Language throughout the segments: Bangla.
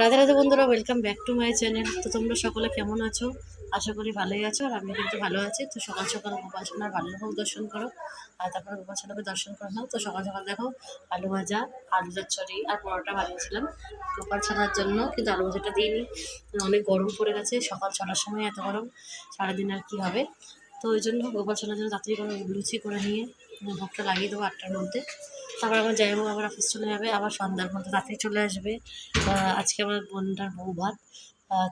রাধে রাধে বন্ধুরা welcome back to my channel তো তোমরা সকলে কেমন আছো? আশা করি ভালোই আছো, আর আমি কিন্তু ভালো আছি। তো সকাল সকাল গোপাল সোনার ভাল্লভোগ দর্শন করো, আর তারপরে গোপাল সোনাকে দর্শন করো নাও তো সকাল সকাল দেখো, আলু ভাজা, আলু চচ্চড়ি আর পরোটা বানিয়েছিলাম। গোপাল সোনার জন্য কিন্তু আলু ভাজাটা দিইনি। অনেক গরম পড়ে গেছে, সকাল ছটার সময় এত গরম, সারাদিন আর কি হবে? তো ওই জন্য গোপাল সোনার জন্য তাড়াতাড়ি করে লুচি করে নিয়ে, ভোগটা লাগিয়ে দেবো আটটার মধ্যে। তারপর আমার যাইবো আবার অফিস চলে যাবে, আবার সন্ধ্যার মধ্যে তাড়াতাড়ি চলে আসবে। আজকে আমার বোনটার বউ ভাত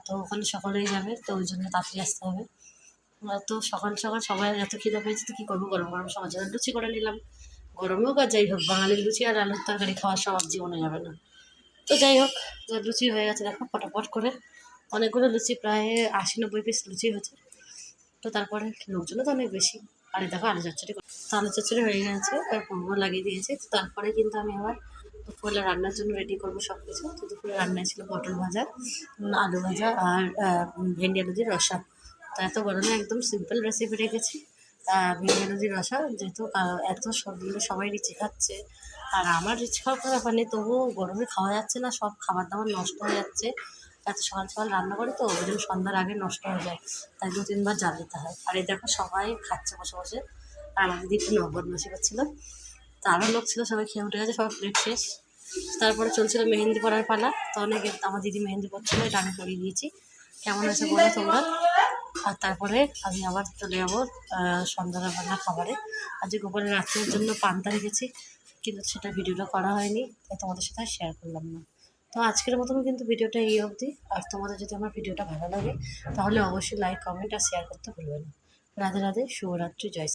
তো ওখানে সকলেই যাবে, তো ওই জন্য তাড়াতাড়ি আসতে হবে। তো সকাল সকাল সবাই এত খিদে পেয়েছে, তো কী করব? গরম গরম সবার জন্য লুচি করে নিলাম। গরমে হোক আর যাই হোক, বাঙালির লুচি আর আলুর তরকারি খাওয়ার সব জীবনে যাবে না। তো যাই হোক লুচি হয়ে গেছে, দেখো ফটাফট করে। অনেকগুলো লুচি, প্রায় আশি নব্বই পিস লুচি হয়েছে। তো তারপরে লোকজনও তো অনেক বেশি। আর দেখো, আলু চচ্চড়ি তো আলু চচ্চড়ি হয়ে গেছে পূর্ব লাগিয়ে দিয়েছে। তো তারপরে কিন্তু আমি আবার দুপুরে রান্নার জন্য রেডি করব সব কিছু তো দুপুরে রান্নায় ছিল পটল ভাজা আলু ভাজা আর ভেন্ডি আলু দিয়ে রসা। তো এত গরমে একদম সিম্পল রেসিপি রেখেছি। ভেন্ডি আলু দিয়ে রসা, যেহেতু এত সবগুলো সবাই রিচি খাচ্ছে। আর আমার রিচ খাওয়ার ব্যাপার নেই, তবুও গরমে খাওয়া যাচ্ছে না, সব খাবার দাবার নষ্ট হয়ে যাচ্ছে। এত সকাল সকাল রান্না করি তো, ওই জন্য সন্ধ্যার আগে নষ্ট হয়ে যায়। তাই দু তিনবার জাল দিতে হয়। আর এই দেখো সবাই খাচ্ছে বসে বসে আর আমাদের দিদি একটু নবদমাসি করছিল। তো আরও লোক ছিল, সবাই খেয়ে উঠে গেছে সবাই প্লেট শেষ। তারপরে চলছিল মেহেন্দি পরার পালা। তো অনেকে, আমার দিদি মেহেন্দি পরছিল এটা আমি পরিয়ে দিয়েছি। কেমন আছে বলো তোমরা? আর তারপরে আমি আবার চলে যাব সন্ধ্যাবেলা খাবারে। আজকে গোপালের রাত্রের জন্য পান্তা রেখেছি, কিন্তু সেটা ভিডিওটা করা হয়নি, তাই তোমাদের সাথে শেয়ার করলাম না। তো আজকের মতন কিন্তু ভিডিওটা এই অবধি। আর তোমাদের যদি আমার ভিডিওটা ভালো লাগে, তাহলে অবশ্যই লাইক কমেন্ট আর শেয়ার করতে ভুলবে না। রাধে রাধে, শুভরাত্রি, জয়